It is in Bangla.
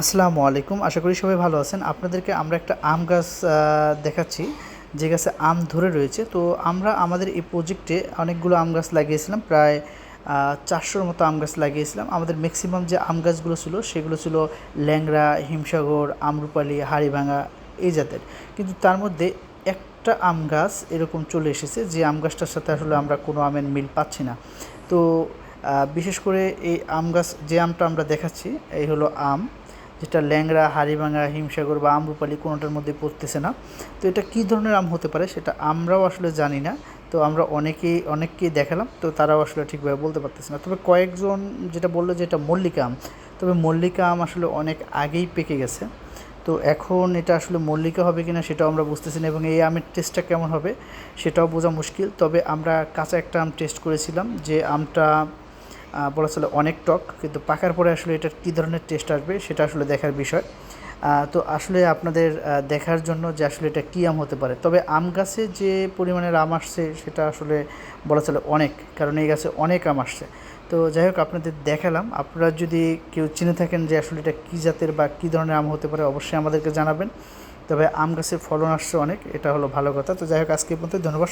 আসসালামু আলাইকুম। আশা করি সবাই ভালো আছেন। আপনাদেরকে আমরা একটা আম গাছ দেখাচ্ছি। যে গাছে আম ধরে রয়েছে। তো আমরা আমাদের এই প্রজেক্টে অনেকগুলো আম গাছ লাগিয়েছিলাম। প্রায় চারশোর মতো আম গাছ লাগিয়েছিলাম। আমাদের ম্যাক্সিমাম যে আম গাছগুলো ছিল, সেগুলো ছিল ল্যাংড়া, হিমসাগর, আমরুপালি, হাড়িভাঙা এই জাতের। কিন্তু তার মধ্যে একটা আম গাছ এরকম চলে এসেছে যে আম গাছটার সাথে আসলে আমরা কোনো আমের মিল পাচ্ছি না। তো বিশেষ করে এই আম গাছ, যে আমটা আমরা দেখাচ্ছি, এই হলো আম। যেটা ল্যাংড়া, হাড়িভাঙা, হিমসাগর বা আমরুপালি কোনোটার মধ্যে পড়তেছে না। তো এটা কী ধরনের আম হতে পারে সেটা আমরাও আসলে জানি না। তো আমরা অনেকেই অনেককেই দেখালাম, তো তারাও আসলে ঠিকভাবে বলতে পারতেছে না। তবে কয়েকজন যেটা বলল যে এটা মল্লিকা আম। তবে মল্লিকা আম আসলে অনেক আগেই পেকে গেছে। তো এখন এটা আসলে মল্লিকা হবে কিনা সেটাও আমরা বুঝতেছি না এবং এই আমের টেস্টটা কেমন হবে সেটাও বোঝা মুশকিল। তবে আমরা কাঁচা একটা আম টেস্ট করেছিলাম যে আমটা বলা চলে অনেক টক, কিন্তু পাকার পরে আসলে এটার কী ধরনের টেস্ট আসবে সেটা আসলে দেখার বিষয়। তো আসলে আপনাদের দেখার জন্য যে আসলে এটা কী আম হতে পারে। তবে আম গাছে যে পরিমাণের আম আসছে সেটা আসলে বলা চলে অনেক, কারণ এই গাছে অনেক আম আসছে। তো যাই হোক, আপনাদের দেখালাম। আপনারা যদি কেউ চিনে থাকেন যে আসলে এটা কী জাতের বা কী ধরনের আম হতে পারে, অবশ্যই আমাদেরকে জানাবেন। তবে আম গাছের ফলন আসছে অনেক, এটা হলো ভালো কথা। তো যাই হোক, আজকে পর্যন্ত ধন্যবাদ।